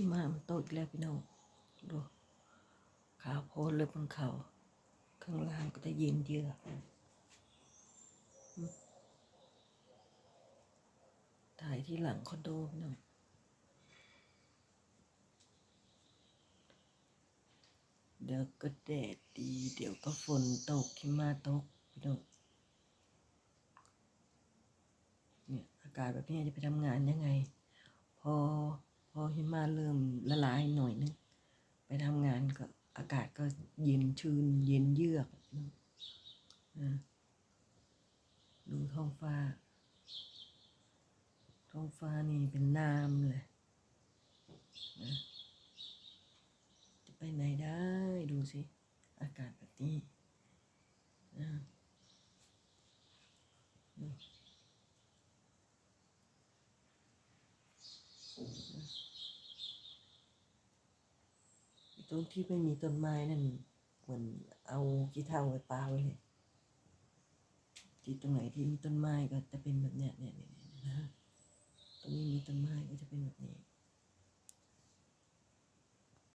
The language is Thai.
หิมะมันตกอีกแล้วพี่น้องดูขาวโพลเลยบนเขาข้างล่างก็จะเย็นเยือกถ่ายที่หลังคอนโดพี่น้องเดี๋ยวก็แดดดี เดี๋ยวก็ฝนตกหิมะตกพี่น้องเนี่ยอากาศแบบนี้จะไปทำงานยังไง พอ อหิมะเริ่มละลายหน่อยนึงไปทำงานก็อากาศก็เย็นชื่นเย็นเยือกนะดูท้องฟ้า ท้องฟ้านี่เป็นน้ำเลยนะจะไปไหนได้ดูสิ อากาศแบบนี้นะอืม ตรงที่ไม่มีต้นไม้นั่นเหมือนเอากีเท้าไว้ปาไว้เลยที่ตรงไหนที่มีต้นไม้ก็จะเป็นแบบเนี้ยเนี่ยเนี่ยเนี่ยนะฮะตรงนี้มีต้นไม้ก็จะเป็นแบบนี้